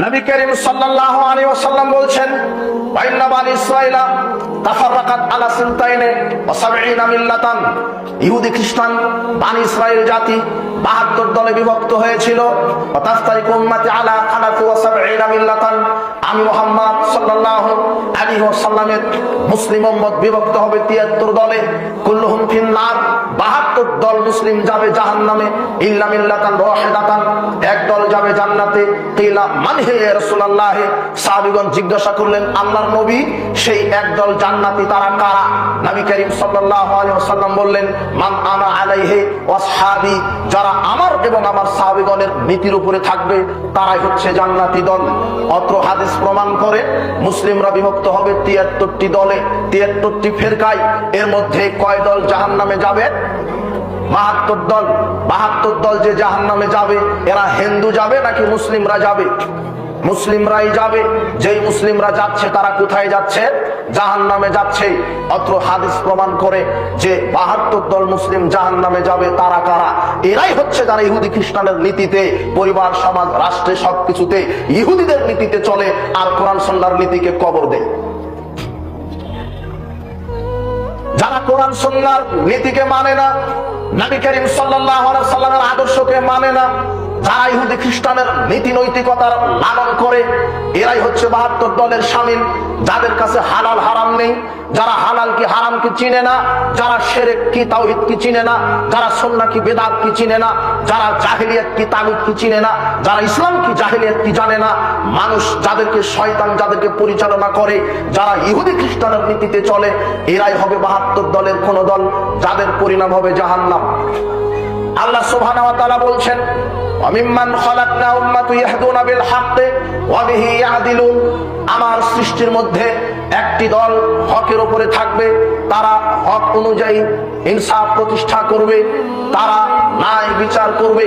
নবী করিম সাল্লাল্লাহু আলাইহি ওয়াসাল্লাম বলছেন বাইনা বানি ইসরাইলা তাফাররাকাত আলা সিনতাইনে ওয়া সাবঈনা মিল্লাতান। ইহুদি খ্রিস্টান, বানি ইসরাইল জাতি 72 দলে বিভক্ত হয়েছিল। ওয়া তাফতারিকু উম্মতি আলা আলাফি ওয়া সাবঈনা মিল্লাতান। আমি মুহাম্মদ সাল্লাল্লাহু আলাইহি ওয়াসাল্লামের মুসলিম উম্মত বিভক্ত হবে 73 দলে। কুল্লুহুম ফিন নার 72 দল মুসলিম যাবে এক দল যাবে জান্নাতে। কিলা জিজ্ঞাসা করলেন, আল্লাহর নবী সেই একদল জান্নাতি তারা কারা? নবী করিম ওয়াসাল্লাম বললেন, মান আনা ওয়াসহাবি যারা আমার এবং আমার সাহাবীগণের নীতির উপরে থাকবে, তারাই হচ্ছে জান্নাতি দল। অত্র হাদিস প্রমাণ করে মুসলিমরা বিভক্ত হবে তিয়াত্তরটি দলে, তিয়াত্তরটি ফেরকায়। এর মধ্যে কয় দল জাহান নামে যাবে? বাহাত্তর দল। বাহাত্তর দল যে জাহান নামে যাবে, এরা হিন্দু যাবে নাকি মুসলিমরা যাবে? মুসলিমরাই যাবে, যেই মুসলিমরা যাচ্ছে তারা কোথায় যাচ্ছে? জাহান নামে যাচ্ছে। অত্র হাদিস প্রমাণ করে যে বাহাত্তর দল মুসলিম জাহান নামে যাবে, তারা কারা? এরাই হচ্ছে যারা ইহুদি খ্রিস্টানের নীতিতে, পরিবার, সমাজ, রাষ্ট্রে সবকিছুতে ইহুদিদের নীতিতে চলে, আর কোরআন সন্ন্যার নীতিকে কবর দেয়। যারা কোরআন সন্ন্যার নীতিকে মানে না, নবী করিম আলাইহি সাল্লামের আদর্শকে মানে না যারা ইহুদি খ্রিস্টানের নীতি নৈতিকতার লালন করে, এরাই হচ্ছে বাহাত্তর দলের সামিল যাদের কাছে হালাল হারাম নেই। যারা হালাল কি হারাম কি চিনে না, যারা শেরেক কি তাওহিদ কি চিনে না, যারা সন্না কি বেদাত কি চিনে না, যারা জাহিলিয়াত কি তাগুদ কি চিনে না, যারা ইসলাম কি জাহিলিয়াত কি জানে না, মানুষ যাদেরকে শয়তান যাদেরকে পরিচালনা করে, যারা ইহুদি খ্রিস্টানের নীতিতে চলে, এরাই হবে বাহাত্তর দলের কোন দল, যাদের পরিণাম হবে জাহান্নাম। আল্লাহ সুবহানাহু ওয়া অমিম্মান খলাকনা উম্মাতু ইয়াহদুনা বিল হাক্কি ওয়া বিহি ইয়াদিলুন আমার সৃষ্টির মধ্যে একটি দল হকের উপরে থাকবে, তারা হক অনুযায়ী ইনসাফ প্রতিষ্ঠা করবে, তারা ন্যায় বিচার করবে।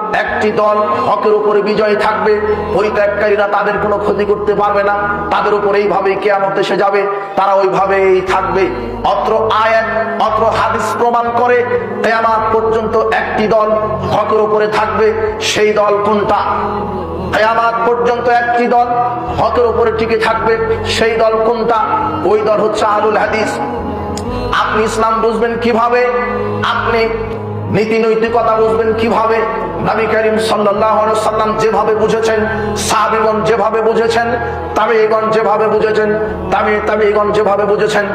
একটি দল হকের উপরে বিজয় থাকবে, পরিত্যাগকারীরা তাদের কোনো ক্ষতি করতে পারবে না। তাদের উপর এইভাবেই কেয়ামত এসে যাবে, তারা ওইভাবেই থাকবে। অত্র আয়াত, অত্র হাদিস প্রমাণ করে কেয়ামত পর্যন্ত একটি দল হকের উপরে থাকবে, সেই দল কোনটা? কেয়ামত পর্যন্ত একটি দল হকের উপরে টিকে থাকবে, সেই দল কোনটা? ওই দল হচ্ছে আলুল হাদিস। আপনি ইসলাম বুঝবেন কীভাবে? আপনি নীতি নৈতিকতা বুঝবেন কীভাবে? নবী করিম সাল্লাম যেভাবে বুঝেছেন, সাহাবীগণ যেভাবে বুঝেছেন, তাবেঈগণ যেভাবে বুঝেছেন, তাবে, তাবেঈগণ যেভাবে বুঝেছেন,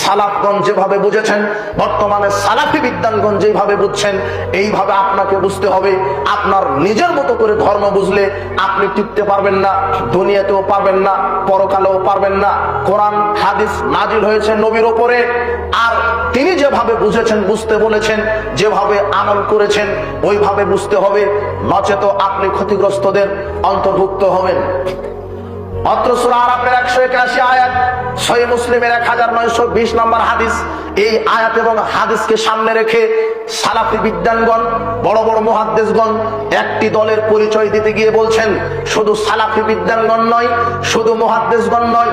সালাফগণ যেভাবে বুঝেছেন, বর্তমানে সালাফি বিদ্যানগণ যেভাবে বুঝছেন, এইভাবে আপনাকে বুঝতে হবে। আপনার নিজের মতো করে ধর্ম বুঝলে আপনি টিকতে পারবেন না, দুনিয়াতেও পারবেন না, পরকালেও পারবেন না। কোরআন, হাদিস নাজিল হয়েছে নবীর ওপরে। আর তিনি যেভাবে বুঝেছেন, বুঝতে বলেছেন, যেভাবে আমল করেছেন, ওইভাবে বুঝতে হবে। নচেত আপনি ক্ষতিগ্রস্তদের অন্তর্ভুক্ত হবেন। একশো একাশি আয়াত মুসলিমের এক হাজার নয়শো বিশ নম্বর হাদিস, এই আয়াত এবং হাদিসকে সামনে রেখে সালাফি বিদ্যানগণ বড় বড় মহাদ্দেশগণ একটি দলের পরিচয় দিতে গিয়ে বলছেন, শুধু সালাফি বিদ্যানগণ নয়, শুধু মহাদ্দেশগণ নয়,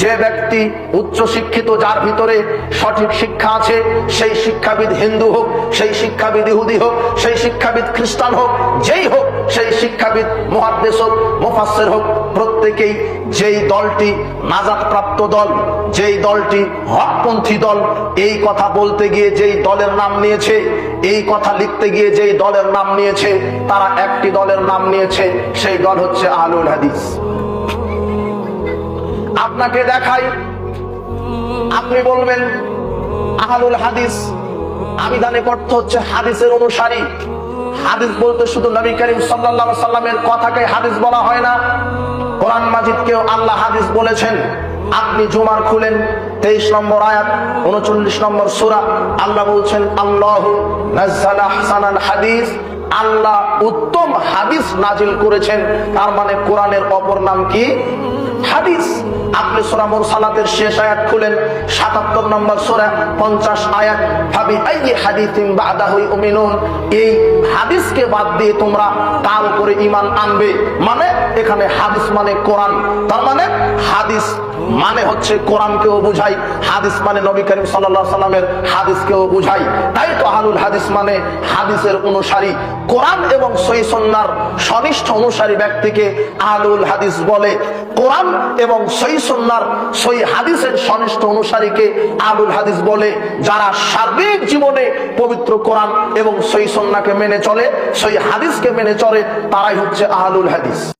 যে ব্যক্তি উচ্চ শিক্ষিত, যার ভিতরে সঠিক শিক্ষা আছে, সেই শিক্ষাবিদ হিন্দু হোক, সেই শিক্ষাবিদ ইহুদি হোক, সেই শিক্ষাবিদ খ্রিস্টান হোক, যেই হোক, সেই শিক্ষাবিদ মহাদ্দেশ হোক, মুফাসসির হোক, প্রত্যেকেই যেই দলটি নাজাত প্রাপ্ত দল, যেই দলটি হকপন্থী দল, এই কথা বলতে গিয়ে যেই দলের নাম নিয়েছে এই কথা লিখতে গিয়ে যেই দলের নাম নিয়েছে, তারা একটি দলের নাম নিয়েছে, সেই দল হচ্ছে আহলুল হাদিস। আপনাকে দেখাই, আপনি বলবেন, আহলুল হাদিস, আবিধানিক অর্থ হচ্ছে হাদিসের অনুসারী। হাদিস বলতে শুধু নবী করিম আলাইহি সাল্লামের কথাকে হাদিস বলা হয় না, কোরআন মাজিদকেও আল্লাহ হাদিস বলেছেন। আপনি জুমার খুলেন, তেইশ নম্বর আয়াত, উনচল্লিশ নম্বর সুরা, আল্লাহ বলছেন, আল্লাহ হাদিস। আল্লাহ উত্তম হাদিস নাজিল করেছেন। তার মানে কোরআনের অপর নাম কি? হাদিস। আপনি সোরা মোরসালাতের শেষ আয়াত খুলেন, সাতাত্তর নম্বর সোরা, পঞ্চাশ আয়াত। ভাবি আই হাদিসিন বাদাহু ইউমিনুন। এই হাদিসকে বাদ দিয়ে তোমরা কাল করে ইমান আনবে। মানে এখানে হাদিস মানে কোরআন। তার মানে হাদিস মানে হচ্ছে কোরআনকেও বুঝাই, হাদিস মানে নবী করিম সাল্লাল্লাহু সাল্লামের হাদিসকেও বুঝাই। তাই তো আহলুল হাদিস মানে হাদিসের অনুসারী। কোরআন এবং সই সন্ন্যার সনিষ্ঠ অনুসারী ব্যক্তিকে আহলুল হাদিস বলে। কোরআন এবং সই সন্ন্যার সই হাদিসের সনিষ্ঠ অনুসারীকে আবুল হাদিস বলে, যারা সার্বিক জীবনে পবিত্র কোরআন এবং সই সন্নাকে মেনে চলে সই হাদিসকে মেনে চলে, তারাই হচ্ছে আহলুল হাদিস।